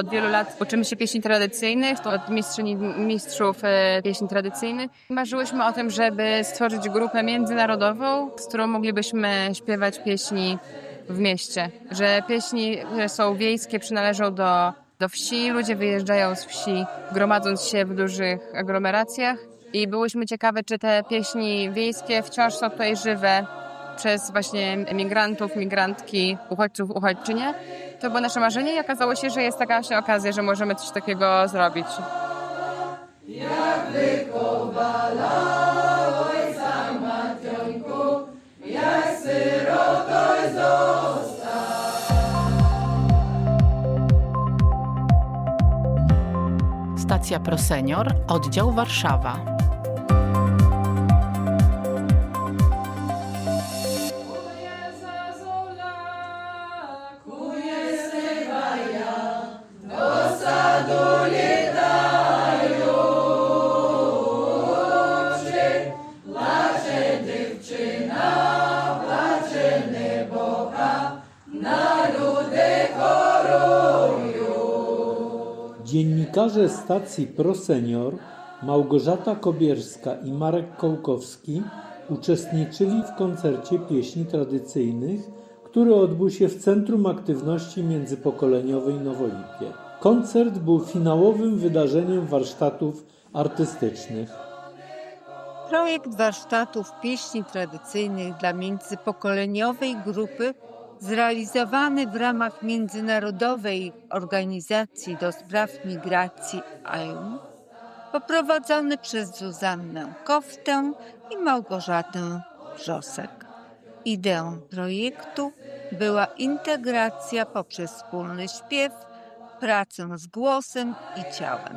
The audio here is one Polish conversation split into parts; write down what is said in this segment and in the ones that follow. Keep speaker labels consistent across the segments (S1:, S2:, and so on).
S1: od wielu lat uczymy się pieśni tradycyjnych, to od mistrzyni, mistrzów e, pieśni tradycyjnych. Marzyłyśmy o tym, żeby stworzyć grupę międzynarodową, z którą moglibyśmy śpiewać pieśni w mieście. Że pieśni, które są wiejskie, przynależą do, do wsi, ludzie wyjeżdżają z wsi, gromadząc się w dużych aglomeracjach. I byłyśmy ciekawe, czy te pieśni wiejskie wciąż są tutaj żywe przez właśnie emigrantów, migrantki, uchodźców, uchodźczynie. To było nasze marzenie i okazało się, że jest taka właśnie okazja, że możemy coś takiego zrobić.
S2: Stacja ProSenior, oddział Warszawa.
S3: Dziennikarze stacji ProSenior Małgorzata Kobierska i Marek Kołkowski uczestniczyli w koncercie pieśni tradycyjnych, który odbył się w Centrum Aktywności Międzypokoleniowej Nowolipie. Koncert był finałowym wydarzeniem warsztatów artystycznych.
S4: Projekt warsztatów pieśni tradycyjnych dla międzypokoleniowej grupy zrealizowany w ramach Międzynarodowej Organizacji do Spraw Migracji IOM, poprowadzony przez Zuzannę Koftę i Małgorzatę Wrzosek. Ideą projektu była integracja poprzez wspólny śpiew, pracę z głosem i ciałem.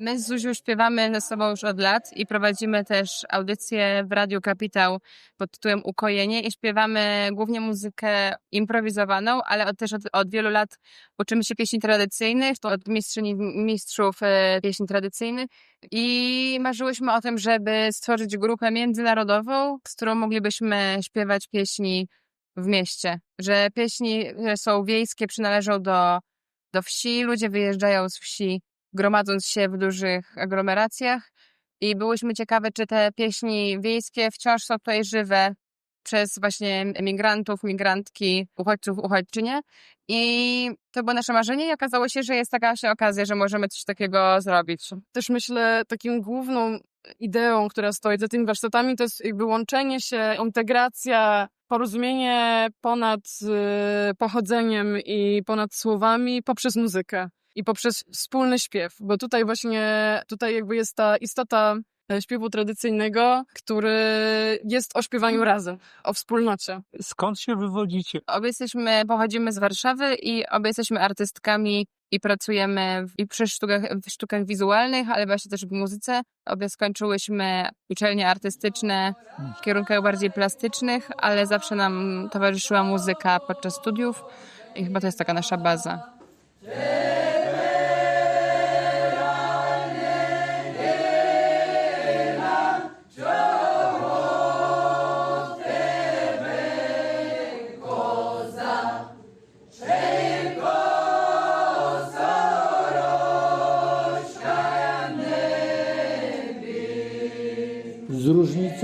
S1: My z Zuzią śpiewamy ze sobą już od lat i prowadzimy też audycję w Radiu Kapitał pod tytułem Ukojenie i śpiewamy głównie muzykę improwizowaną, ale też od, od wielu lat uczymy się pieśni tradycyjnych, to od mistrzyni, mistrzów e, pieśni tradycyjnych i marzyłyśmy o tym, żeby stworzyć grupę międzynarodową, z którą moglibyśmy śpiewać pieśni w mieście. Że pieśni, które są wiejskie, przynależą do, do wsi, ludzie wyjeżdżają z wsi, gromadząc się w dużych aglomeracjach i byłyśmy ciekawe, czy te pieśni wiejskie wciąż są tutaj żywe przez właśnie emigrantów, migrantki, uchodźców, uchodźczynie. I to było nasze marzenie i okazało się, że jest taka właśnie okazja, że możemy coś takiego zrobić.
S5: Też myślę, taką główną ideą, która stoi za tymi warsztatami, to jest jakby łączenie się, integracja, porozumienie ponad y, pochodzeniem i ponad słowami poprzez muzykę i poprzez wspólny śpiew, bo tutaj właśnie, tutaj jakby jest ta istota e, śpiewu tradycyjnego, który jest o śpiewaniu razem, o wspólnocie.
S6: Skąd się wywodzicie?
S1: Obie jesteśmy, pochodzimy z Warszawy i obie jesteśmy artystkami i pracujemy w, i przy sztukach, w sztukach wizualnych, ale właśnie też w muzyce. Obie skończyłyśmy uczelnie artystyczne w kierunkach bardziej plastycznych, ale zawsze nam towarzyszyła muzyka podczas studiów i chyba to jest taka nasza baza.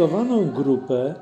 S3: Zróżnicowaną grupę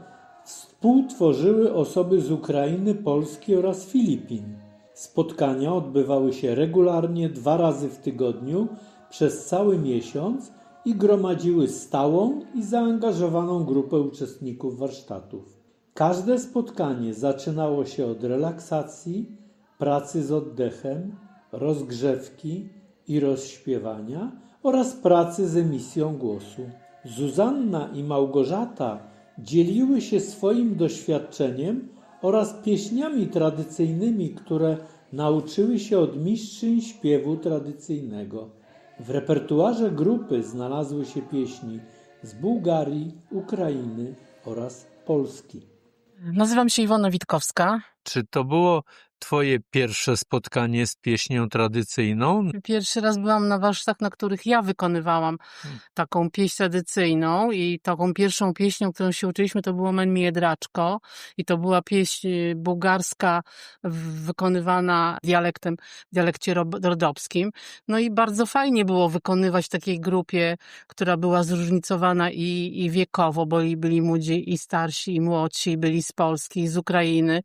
S3: współtworzyły osoby z Ukrainy, Polski oraz Filipin. Spotkania odbywały się regularnie dwa razy w tygodniu przez cały miesiąc i gromadziły stałą i zaangażowaną grupę uczestników warsztatów. Każde spotkanie zaczynało się od relaksacji, pracy z oddechem, rozgrzewki i rozśpiewania oraz pracy z emisją głosu. Zuzanna i Małgorzata dzieliły się swoim doświadczeniem oraz pieśniami tradycyjnymi, które nauczyły się od mistrzyń śpiewu tradycyjnego. W repertuarze grupy znalazły się pieśni z Bułgarii, Ukrainy oraz Polski.
S2: Nazywam się Iwona Witkowska.
S6: Czy to było twoje pierwsze spotkanie z pieśnią tradycyjną?
S2: Pierwszy raz byłam na warsztatach, na których ja wykonywałam
S6: Hmm.
S2: taką pieśń tradycyjną i taką pierwszą pieśnią, którą się uczyliśmy, to było Men mi Jedraczko i to była pieśń y, bułgarska wykonywana dialektem, w dialekcie rodopskim. No i bardzo fajnie było wykonywać w takiej grupie, która była zróżnicowana i, i wiekowo, bo byli młodzi i starsi, i młodsi, byli z Polski, z Ukrainy.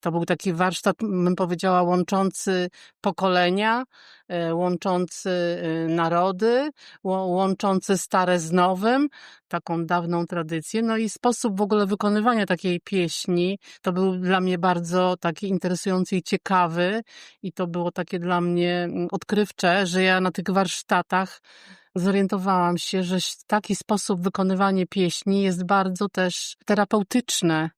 S2: To był taki warsztat, bym powiedziała, łączący pokolenia, e, łączący e, narody, łączący stare z nowym, taką dawną tradycję. No i sposób w ogóle wykonywania takiej pieśni to był dla mnie bardzo taki interesujący i ciekawy. I to było takie dla mnie odkrywcze, że ja na tych warsztatach zorientowałam się, że taki sposób wykonywania pieśni jest bardzo też terapeutyczne.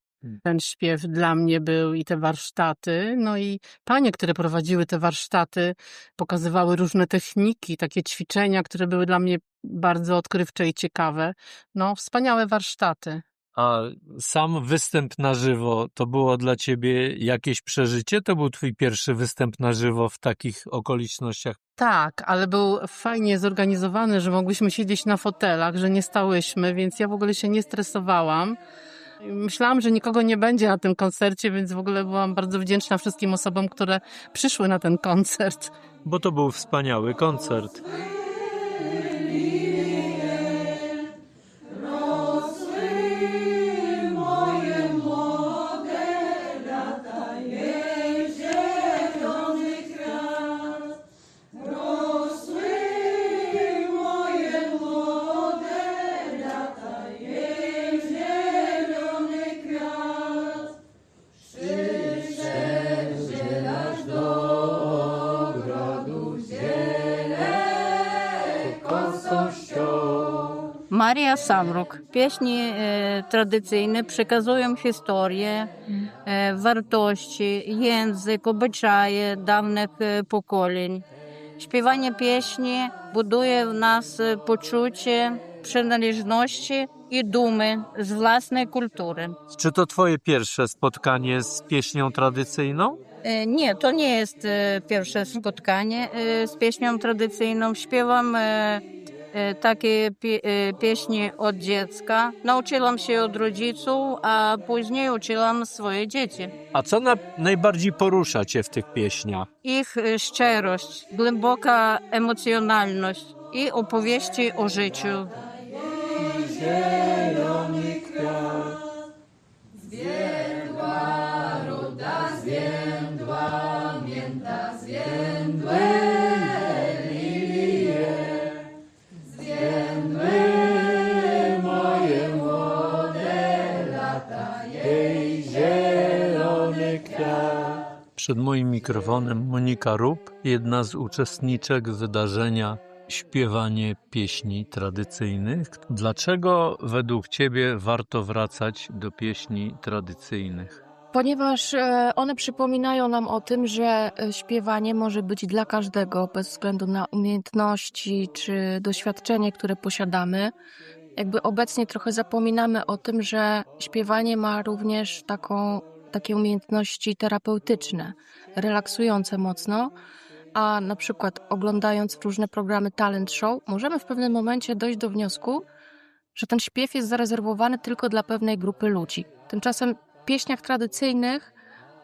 S2: Ten śpiew dla mnie był i te warsztaty. No i panie, które prowadziły te warsztaty, pokazywały różne techniki, takie ćwiczenia, które były dla mnie bardzo odkrywcze i ciekawe. No, wspaniałe warsztaty.
S6: A sam występ na żywo to było dla ciebie jakieś przeżycie? To był twój pierwszy występ na żywo w takich okolicznościach?
S2: Tak, ale był fajnie zorganizowany, że mogłyśmy siedzieć na fotelach, że nie stałyśmy, więc ja w ogóle się nie stresowałam. Myślałam, że nikogo nie będzie na tym koncercie, więc w ogóle byłam bardzo wdzięczna wszystkim osobom, które przyszły na ten koncert.
S6: Bo to był wspaniały koncert.
S7: Maria Samruk. Pieśni e, tradycyjne przekazują historię, e, wartości, język, obyczaje dawnych e, pokoleń. Śpiewanie pieśni buduje w nas e, poczucie przynależności i dumy z własnej kultury.
S6: Czy to twoje pierwsze spotkanie z pieśnią tradycyjną?
S7: E, Nie, to nie jest e, pierwsze spotkanie z pieśnią tradycyjną. Śpiewam takie pie, e, pieśni od dziecka. Nauczyłam się od rodziców, a później uczyłam swoje dzieci.
S6: A co na, najbardziej porusza cię w tych pieśniach?
S7: Ich e, szczerość, głęboka emocjonalność i opowieści o życiu.
S6: Przed moim mikrofonem Monika Rup, jedna z uczestniczek wydarzenia Śpiewanie pieśni tradycyjnych. Dlaczego według Ciebie warto wracać do pieśni tradycyjnych?
S8: Ponieważ e, one przypominają nam o tym, że e, śpiewanie może być dla każdego, bez względu na umiejętności czy doświadczenie, które posiadamy. Jakby obecnie trochę zapominamy o tym, że śpiewanie ma również taką, takie umiejętności terapeutyczne, relaksujące mocno. A na przykład oglądając różne programy talent show, możemy w pewnym momencie dojść do wniosku, że ten śpiew jest zarezerwowany tylko dla pewnej grupy ludzi. Tymczasem w pieśniach tradycyjnych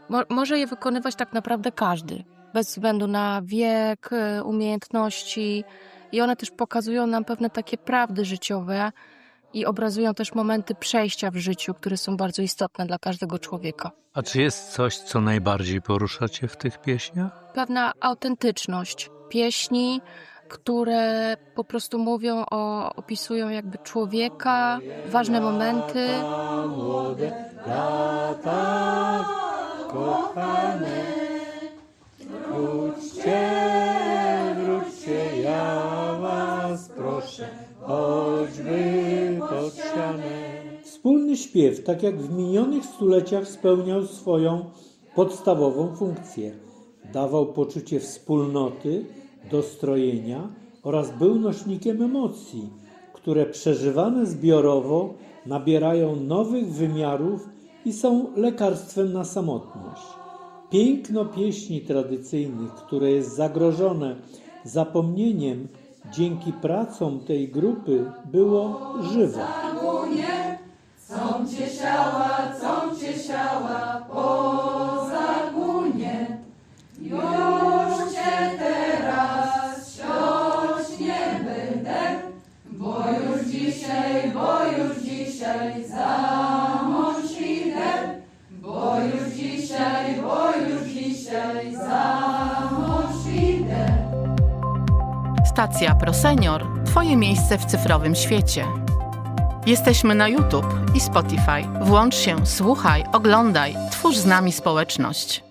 S8: mo- może je wykonywać tak naprawdę każdy, bez względu na wiek, e, umiejętności. I one też pokazują nam pewne takie prawdy życiowe i obrazują też momenty przejścia w życiu, które są bardzo istotne dla każdego człowieka.
S6: A czy jest coś, co najbardziej porusza Cię w tych pieśniach?
S8: Pewna autentyczność pieśni, które po prostu mówią o, opisują jakby człowieka, ważne momenty.
S3: Młode lata, kochane, wróćcie, wróćcie, ja was proszę, choćby. Wspólny śpiew, tak jak w minionych stuleciach, spełniał swoją podstawową funkcję. Dawał poczucie wspólnoty, dostrojenia oraz był nośnikiem emocji, które przeżywane zbiorowo nabierają nowych wymiarów i są lekarstwem na samotność. Piękno pieśni tradycyjnych, które jest zagrożone zapomnieniem, dzięki pracom tej grupy było żywe. Są ciesiała, są ciesiała po zagunie. Już cię teraz siąść nie będę, bo już dzisiaj, bo już dzisiaj za mąż idę, bo już dzisiaj, bo już dzisiaj za mąż idę.
S9: Stacja ProSenior, Twoje miejsce w cyfrowym świecie. Jesteśmy na YouTube i Spotify. Włącz się, słuchaj, oglądaj, twórz z nami społeczność.